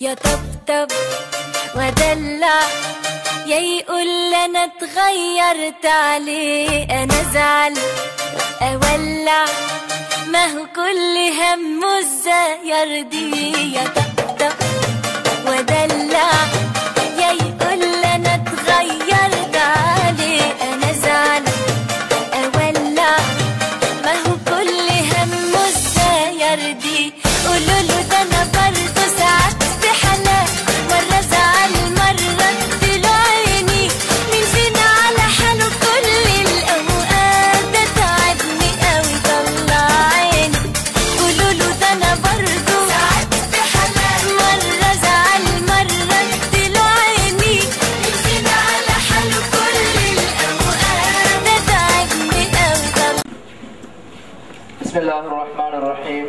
يا طبطب ودلع يا يقول أنا اتغيرت عليه أنا ازعل أولع. ما هو كل همه إزاي يا طبطب ودلع يا يقول أنا اتغيرت عليه أنا ازعل أولع. ما هو كل همه إزاي يرضيه بسم الله الرحمن الرحيم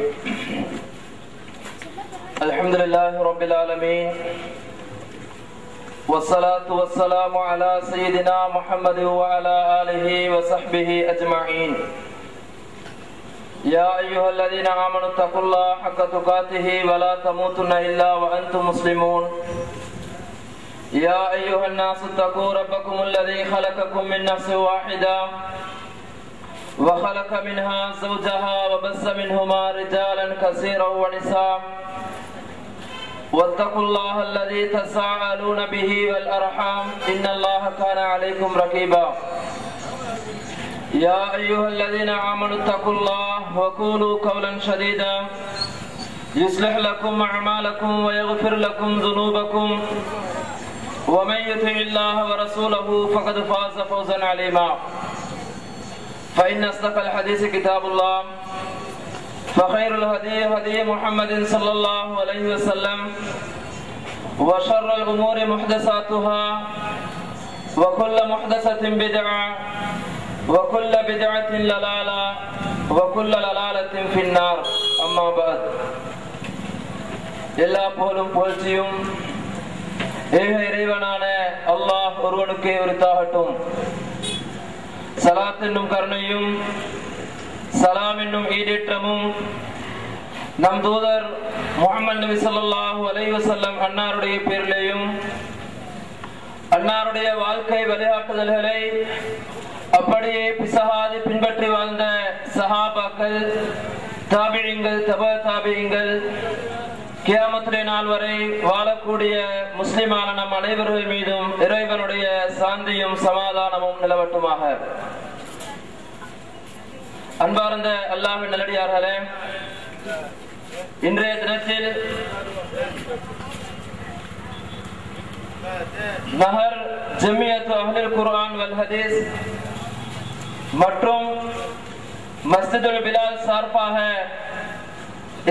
الحمد لله رب العالمين والصلاة والسلام على سيدنا محمد وعلى آله وصحبه أجمعين يا أيها الذين آمنوا اتقوا الله حق تقاته ولا تموتن إلا وأنتم مسلمون يا أيها الناس اتقوا ربكم الذي خلقكم من نفس واحدة وخلق منها زوجها وبث منهما رجالا كثيرا ونساء. واتقوا الله الذي تساءلون به والأرحام. إن الله كان عليكم رقيبا. يا أيها الذين آمنوا اتقوا الله وقولوا قولا سديدا يصلح لكم أعمالكم ويغفر لكم ذنوبكم. ومن يطع الله ورسوله فقد فاز فوزا عليما فإن أصدق الحديث كتاب الله فخير الهدي هدي محمد صلى الله عليه وسلم وشر الأمور محدثاتها وكل محدثة بدعة وكل بدعة للالة وكل للالة في النار أما بعد எல்லா புகழும் புகழ்ச்சியும் ஏக இறைவனான அல்லாஹ் ஒருவனுக்கே உரித்தாகட்டும் சலாத் என்னும் கருணையும் சலாம் என்னும் ஈடேற்றமும் நம் தூதர் முகமது நபி சொல்லாஹு அலைவசல்லம் அன்னாருடைய பேரிலேயும் அன்னாருடைய வாழ்க்கை வழிகாட்டுதல்களை அப்படியே பிசகாது பின்பற்றி வாழ்ந்த சஹாபாக்கள் தாபிழிங்கள் தப தாபிழிங்கள் கியாமத்துடைய நாள் வரை வாழக்கூடிய முஸ்லிமான நம் அனைவர்கள் மீதும் இறைவனுடைய சாந்தியும் சமாதானமும் நிலவட்டுமாக. அன்பார்ந்த அல்லாஹின் நல்லடியார்களே இன்றைய தினத்தில் நகர் ஜம்மியத் அஹ்லில் குர்ஆன் வல் ஹதீஸ் மற்றும் மஸ்ஜிதுல் பிலால் சார்பாக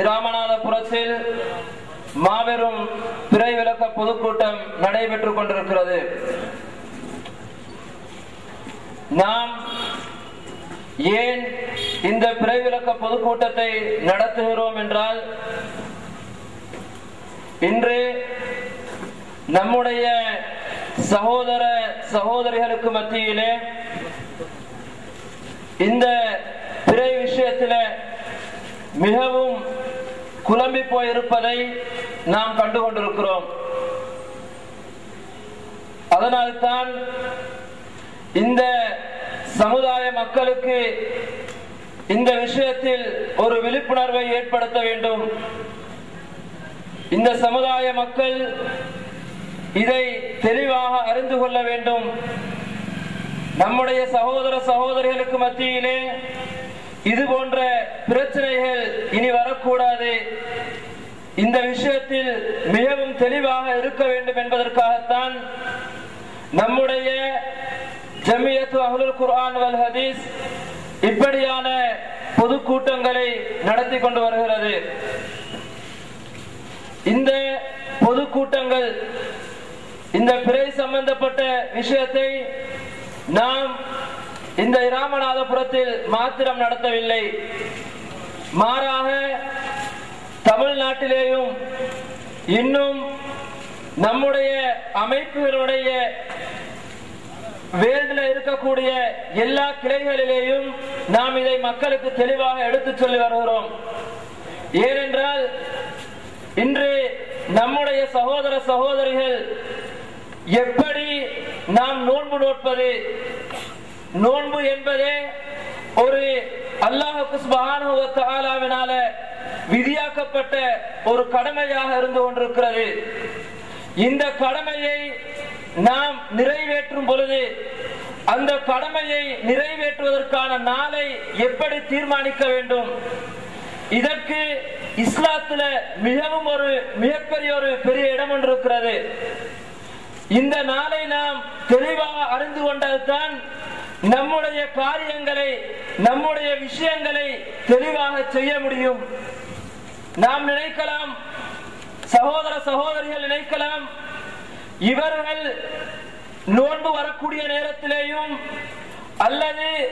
இராமநாதபுரத்தில் மாபெரும் பிறை விளக்க பொதுக்கூட்டம் நடைபெற்றுக் கொண்டிருக்கிறது. நாம் ஏன் இந்த பிறை விளக்க பொதுக்கூட்டத்தை நடத்துகிறோம் என்றால் இன்று நம்முடைய சகோதர சகோதரிகளுக்கு மத்தியிலே இந்த பிறை விஷயத்தில் மிகவும் குழம்பி போயிருப்பதை நாம் கண்டு கொண்டிருக்கிறோம் அதனால்தான் இந்த சமுதாய மக்களுக்கு இந்த விஷயத்தில் ஒரு விழிப்புணர்வை ஏற்படுத்த வேண்டும். இந்த சமுதாய மக்கள் இதை தெளிவாக அறிந்து கொள்ள வேண்டும். நம்முடைய சகோதர சகோதரிகளுக்கு மத்தியிலே இது போன்ற பிரச்சனைகள் இனி வரக்கூடாது. இந்த விஷயத்தில் மிகவும் தெளிவாக இருக்க வேண்டும் என்பதற்காகத்தான் நம்முடைய ஜமியத்து அஹ்லுல் குர்ஆன் வல் ஹதீஸ் இப்படியான பொதுக்கூட்டங்களை நடத்தி கொண்டு வருகிறது. இந்த பொதுக்கூட்டங்கள் இந்த பிறை சம்பந்தப்பட்ட விஷயத்தை நாம் இந்த இராமநாதபுரத்தில் மாத்திரம் நடத்தவில்லை. மாறாக தமிழ்நாட்டிலேயும் இன்னும் நம்முடைய அமைப்புகளுடைய வேர்ல இருக்கக்கூடிய எல்லா கிளைகளிலேயும் நாம் இதை மக்களுக்கு தெளிவாக எடுத்துச் சொல்லி வருகிறோம். ஏனென்றால் இன்று நம்முடைய சகோதர சகோதரிகள் எப்படி நாம் நோன்பு நோட்பது நோன்பு என்பதே ஒரு அல்லாஹுக்கு சுப்ஹானஹு விதியாக்கப்பட்ட ஒரு கடமையாக இருந்து கொண்டிருக்கிறது. இந்த கடமையை நாம் நிறைவேற்றும் பொழுது அந்த கடமையை நிறைவேற்றுவதற்கான நாளை எப்படி தீர்மானிக்க வேண்டும்? இதற்கு இஸ்லாத்துல மிகவும் ஒரு மிகப்பெரிய ஒரு பெரிய இடம் ஒன்று இருக்கிறது. இந்த நாளை நாம் தெளிவாக அறிந்து கொண்டதுதான் நம்முடைய காரியங்களை நம்முடைய விஷயங்களை தெளிவாக செய்ய முடியும். நாம் நினைக்கலாம் சகோதர சகோதரிகள் நினைக்கலாம் இவர்கள் நோன்பு வரக்கூடிய நேரத்திலேயும் அல்லது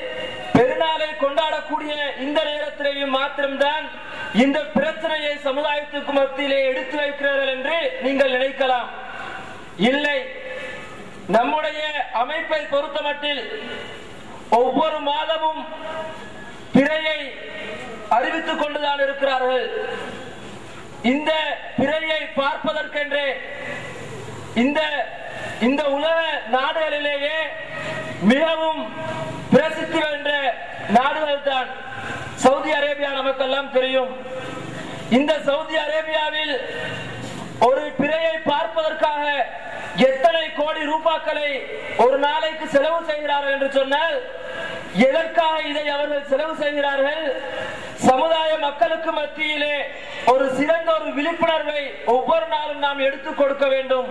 பெருநாளை கொண்டாடக்கூடிய இந்த நேரத்திலேயும் மாத்திரம்தான் இந்த பிரச்சனையை சமுதாயத்துக்கு மத்தியிலே எடுத்து வைக்கிறார்கள் என்று நீங்கள் நினைக்கலாம். இல்லை. நம்முடைய அமைப்பை பொறுத்தமட்டில் ஒவ்வொரு மாதமும் பிறையை அறிவித்துக் கொண்டுதான் இருக்கிறார்கள். இந்த பிறையை பார்ப்பதற்கென்றே இந்த இந்த உலக நாடுகளிலேயே மிகவும் பிரசித்தி வென்ற நாடுகள் தான் சவுதி அரேபியா நமக்கெல்லாம் தெரியும். இந்த சவுதி அரேபியாவில் ஒரு பிறையை பார்ப்பதற்காக எத்தனை கோடி ரூபாக்களை ஒரு நாளைக்கு செலவு செய்கிறார்கள் என்று சொன்னால் எதற்காக இதை அவர்கள் செலவு செய்கிறார்கள்? சமுதாய மக்களுக்கு மத்தியிலே ஒரு சிறந்த ஒரு விழிப்புணர்வை ஒவ்வொரு நாளும் நாம் எடுத்துக் கொடுக்க வேண்டும்.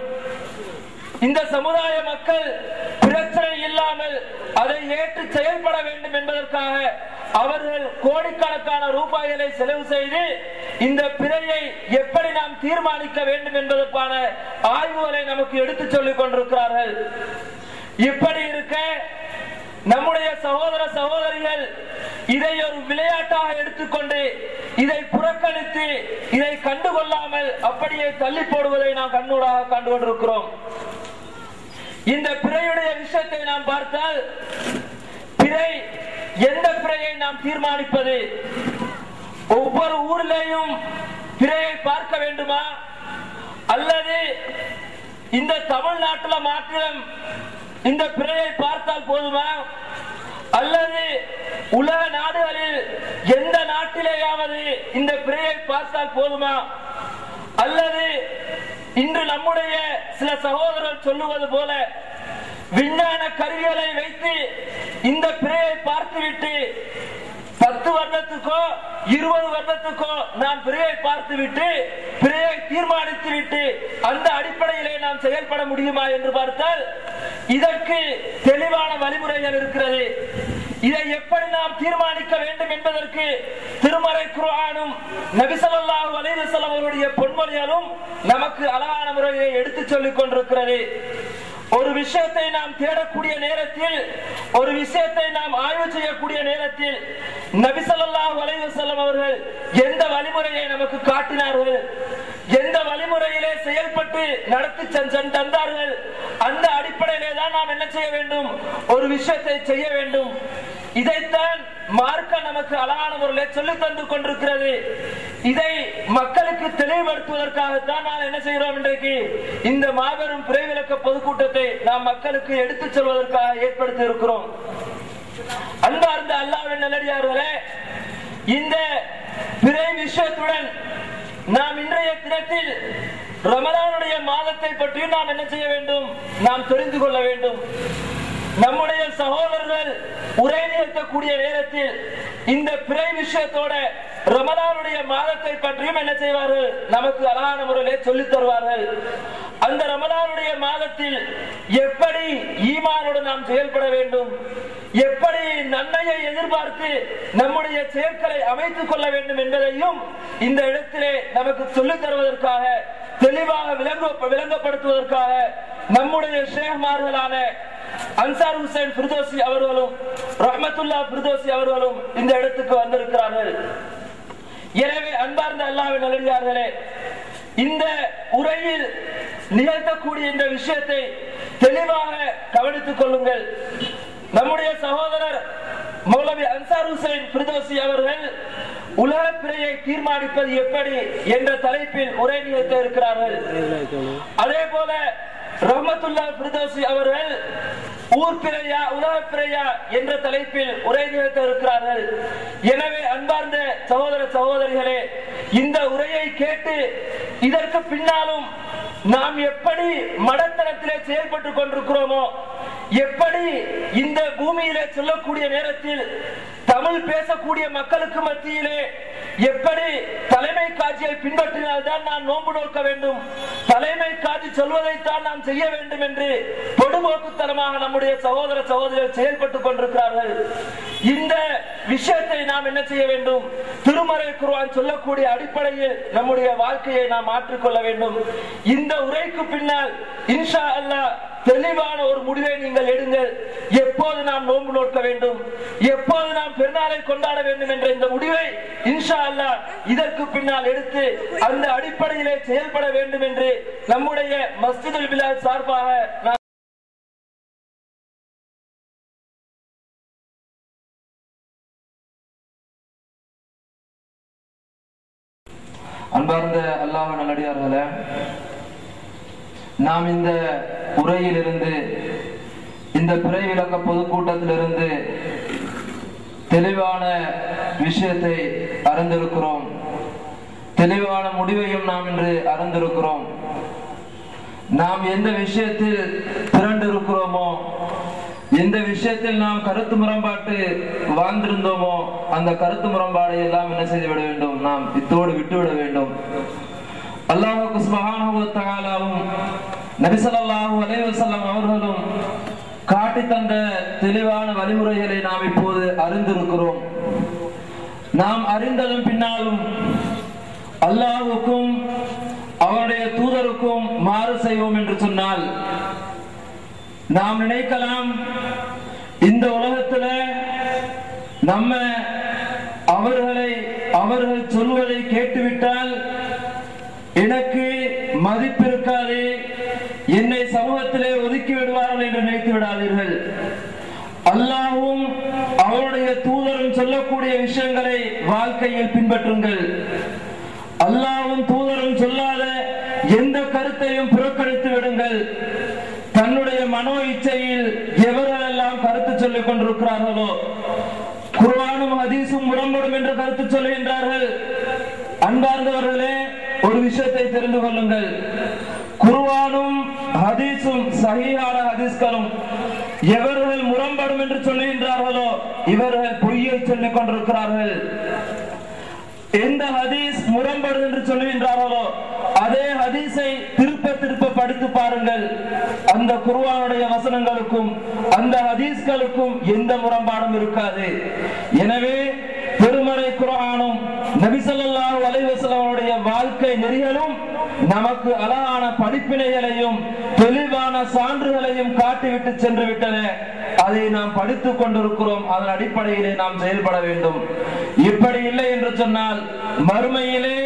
இந்த சமுதாய மக்கள் பிரச்சனை இல்லாமல் அதை ஏற்று செயல்பட வேண்டும் என்பதற்காக அவர்கள் கோடிக்கணக்கான ரூபாய்களை செலவு செய்து இந்த பிறையை எப்படி நாம் தீர்மானிக்க வேண்டும் என்பதற்கான ஆய்வுகளை நமக்கு எடுத்துச் சொல்லிக் கொண்டிருக்கிறார்கள். இப்படி இருக்க நம்முடைய சகோதர சகோதரிகள் இதை ஒரு விளையாட்டாக எடுத்துக்கொண்டு இதை புறக்கணித்து இதை கண்டுகொள்ளாமல் அப்படியே தள்ளி போடுவதை நாம் கண்ணூடாக கண்டு கொண்டிருக்கிறோம் இந்த பிறையுடைய விஷயத்தை நாம் பார்த்தால் பிறை எந்த பிறையை நாம் தீர்மானிப்பது? ஒவ்வொரு ஊரிலேயும் திரையை பார்க்க வேண்டுமா? அல்லது இந்த தமிழ்நாட்டுல மாத்திரம் இந்த பிறையை பார்த்தால் போதுமா? அல்லது உலக நாடுகளில் எந்த நாட்டிலேயாவது இந்த பிறையை பார்த்தால் போதுமா? அல்லது இன்று நம்முடைய சில சகோதரர் சொல்லுவது போல விஞ்ஞான கருவிகளை வைத்து இந்த பிறையை பார்த்துவிட்டு பத்து வருடத்துக்கோ இருபது வருடத்துக்கோ நாம் பிறையை பார்த்து விட்டு பிறையை தீர்மானித்து விட்டு அந்த அடிப்படையிலே நாம் செயல்பட முடியுமா என்று பார்த்தால் இதற்கு தெளிவான வழிமுறைகள் இருக்கிறது. இதை எப்படி நாம் தீர்மானிக்க வேண்டும் என்பதற்கு திருமறை குரானும் நபிசல்லாஹு அலைஹி வஸல்லம் அவருடைய பொன்மொழிகளும் நமக்கு அழகான முறையை எடுத்துச் சொல்லிக் கொண்டிருக்கிறது. ஒரு விஷயத்தை நாம் தேடக்கூடிய நேரத்தில் ஒரு விஷயத்தை நாம் ஆய்வு செய்யக்கூடிய நேரத்தில் நபிசல்லாஹு வலைவு வஸல்லம் அவர்கள் எந்த வழிமுறையை நமக்கு காட்டினார்கள்? எந்த வழிமுறையிலே செயல்பட்டு நடத்தி சென்று தந்தார்கள்? அந்த அடிப்படையிலே தான் நாம் என்ன செய்ய வேண்டும்? ஒரு விஷயத்தை செய்ய வேண்டும். இதைத்தான் மார்க்க நமக்கு அழகான முறையில் சொல்லி தந்து கொண்டிருக்கிறது. இதை மக்களுக்கு தெளிவுபடுத்துவதற்காகத்தான் நாம் என்ன செய்கிறோம் இன்றைக்கு? இந்த மாபெரும் பிறைவிலக்க பொதுக்கூட்டத்தை நாம் மக்களுக்கு எடுத்துச் செல்வதற்காக ஏற்படுத்தி இருக்கிறோம். அன்பார்ந்த அல்லாவின் நல்லடியார்களே இந்த பிறை விஷயத்துடன் நாம் இன்றைய தினத்தில் ரமலானுடைய மாதத்தை பற்றி நாம் என்ன செய்ய வேண்டும்? நாம் தெரிந்து கொள்ள வேண்டும். நம்முடைய சகோதரர்கள் உரை நிறுத்தக்கூடிய நேரத்தில் இந்த பிறை விஷயத்தோட ரமலானுடைய மாதத்தை பற்றியும் என்ன செய்வார்கள்? நமக்கு அழகான முறையிலே சொல்லித் தருவார்கள். அந்த ரமலானுடைய மாதத்தில் எப்படி ஈமானுடன் நாம் செயல்பட வேண்டும்? எப்படி நன்மையை எதிர்பார்த்து நம்முடைய செயற்களை அமைத்துக் கொள்ள வேண்டும் என்பதையும் இந்த இடத்திலே நமக்கு சொல்லித் தருவதற்காக தெளிவாக விளங்க விளங்கப்படுத்துவதற்காக நம்முடைய ஷேஹ்மார்களான அன்சார் ஹுசைன் பிரதோசி அவர்களும் ரஹமத்துல்லா பிரதோசி அவர்களும் இந்த இடத்துக்கு வந்திருக்கிறார்கள். எனவே அன்பார்ந்த அல்லாவின் நல்லே இந்த உரையில் நிகழ்த்தக்கூடிய இந்த விஷயத்தை தெளிவாக கவனித்துக் கொள்ளுங்கள். நம்முடைய சகோதரர் மௌலவி அன்சார் ஹுசைன் பிரதோசி அவர்கள் உலக பிறையை தீர்மானிப்பது எப்படி என்ற தலைப்பில் உரை நிகழ்த்த இருக்கிறார்கள். அதே போல ரஹமத்துல்லா பிரதோசி அவர்கள் ஊர் பிறையா உலக பிறையா என்ற தலைப்பில் உரை நிகழ்த்த இருக்கிறார்கள். எனவே அன்பார்ந்த சகோதர சகோதரிகளே இந்த உரையை கேட்டு இதற்கு பின்னாலும் நாம் எப்படி மடத்தனத்திலே செயல்பட்டு கொண்டிருக்கிறோமோ எப்படி இந்த பூமியிலே சொல்லக்கூடிய நேரத்தில் தமிழ் பேசக்கூடிய மக்களுக்கு மத்தியிலே எப்படி தலைமை காட்சியை பின்பற்றினால்தான் நான் நோன்பு நோக்க வேண்டும் தலைமை காட்சி சொல்வதைத்தான் நாம் செய்ய வேண்டும் என்று பொடுபோக்குத்தனமாக நம்முடைய சகோதர சகோதரிகள் செயல்பட்டுக் கொண்டிருக்கிறார்கள். இந்த விஷயத்தை நாம் என்ன செய்ய வேண்டும்? திருமறை குருவான் சொல்லக்கூடிய அடிப்படையில் நம்முடைய வாழ்க்கையை நாம் மாற்றிக்கொள்ள வேண்டும். இந்த உரைக்கு பின்னால் இன்ஷா அல்லாஹ் தெளிவான ஒரு முடிவை நீங்கள் எடுங்கள். எப்போது நாம் நோன்பு நோக்க வேண்டும்? எப்போது நாம் பெருநாளை கொண்டாட வேண்டும் என்ற இந்த முடிவை இன்ஷா அல்லாஹ் இதற்கு பின்னால் எடுத்து அந்த அடிப்படையிலே செயல்பட வேண்டும் என்று நம்முடைய மஸ்ஜிதுல் விழா சார்பாக அல்லாஹ் நல்லடியார்களே நாம் இந்த உரையிலிருந்து இந்த பிறை விளக்க பொதுக்கூட்டத்திலிருந்து தெளிவான விஷயத்தை அறிந்திருக்கிறோம். தெளிவான முடிவையும் நாம் இன்று அறிந்திருக்கிறோம். நாம் எந்த விஷயத்தில் திரண்டு இருக்கிறோமோ எந்த விஷயத்தில் நாம் கருத்து முரண்பாட்டு வாழ்ந்திருந்தோமோ அந்த கருத்து முரண்பாடை எல்லாம் என்ன செய்து விட வேண்டும்? நாம் இத்தோடு விட்டுவிட வேண்டும். அல்லாஹுக்கு சுபஹானஹு வ தஆலாவும் நபி ஸல்லல்லாஹு அலைஹி வஸல்லம் அவர்களும் காட்டி தந்த தெளிவான வழிமுறைகளை நாம் இப்போது அறிந்திருக்கிறோம். நாம் அறிந்ததும் பின்னாலும் அல்லாஹுக்கும் அவருடைய தூதருக்கும் மாறு செய்வோம் என்று சொன்னால் நாம் நினைக்கலாம் இந்த உலகத்துல நம்ம அவர்களை அவர்கள் சொல்வதை கேட்டுவிட்டால் எனக்கு மதிப்பு இருக்காது என்னை சமூகத்திலே ஒதுக்கி விடுவார்கள் என்று நினைத்து விடாதீர்கள். அல்லாவும் அவருடைய தூதரும் சொல்லக்கூடிய விஷயங்களை வாழ்க்கையில் பின்பற்றுங்கள். அல்லாவும் தூதரும் சொல்லாத எந்த கருத்தையும் புறக்கணித்து விடுங்கள். தன்னுடைய மனோ இச்சையில் எவரெல்லாம் கருத்து சொல்லிக் கொண்டிருக்கிறார்களோ குர்வானும் ஹதீஸும் முரண்படும் என்று கருத்து சொல்லுகின்றார்கள். அன்பார்ந்தவர்களே ஒரு விஷயத்தை தெரிந்து கொள்ளுங்கள். குருவானும் ஹதீஸும் சகியான ஹதீஸ்களும் எவர்கள் முரண்படும் என்று சொல்லுகின்றார்களோ இவர்கள் பொய்யை சொல்லிக் கொண்டிருக்கிறார்கள். எந்த ஹதீஸ் முரண்படும் என்று சொல்லுகின்றார்களோ அதே ஹதீஸை திருப்ப திருப்ப படித்து பாருங்கள். அந்த குருவானுடைய வசனங்களுக்கும் அந்த ஹதீஸ்களுக்கும் எந்த முரண்பாடும் இருக்காது. எனவே பெருமறை குரானும் நபி வலைவசலவனுடைய வாழ்க்கை நெறிகளும் நமக்கு அழகான படிப்பினைகளையும் தெளிவான சான்றுகளையும் காட்டிவிட்டு சென்று விட்டன. அதை நாம் படித்துக் கொண்டிருக்கிறோம். அதன் அடிப்படையிலே நாம் செயல்பட வேண்டும். இப்படி இல்லை என்று சொன்னால் மறுமையிலே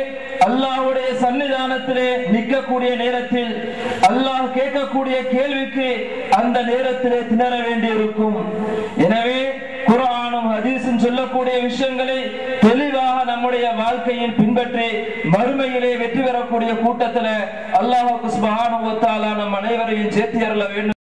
அல்லாஹுடைய சன்னிதானத்திலே நிற்கக்கூடிய நேரத்தில் அல்லாஹ் கேட்கக்கூடிய கேள்விக்கு அந்த நேரத்திலே திணற வேண்டியிருக்கும். எனவே குரானும் ஹதீஸும் சொல்லக்கூடிய விஷயங்களை தெளிவாக நம்முடைய வாழ்க்கையில் பின்பற்றி மறுமையிலே வெற்றி பெறக்கூடிய கூட்டத்தில் அல்லாஹ் சுப்ஹானஹு நம் அனைவரையும் சேர்த்து அருள வேண்டும்.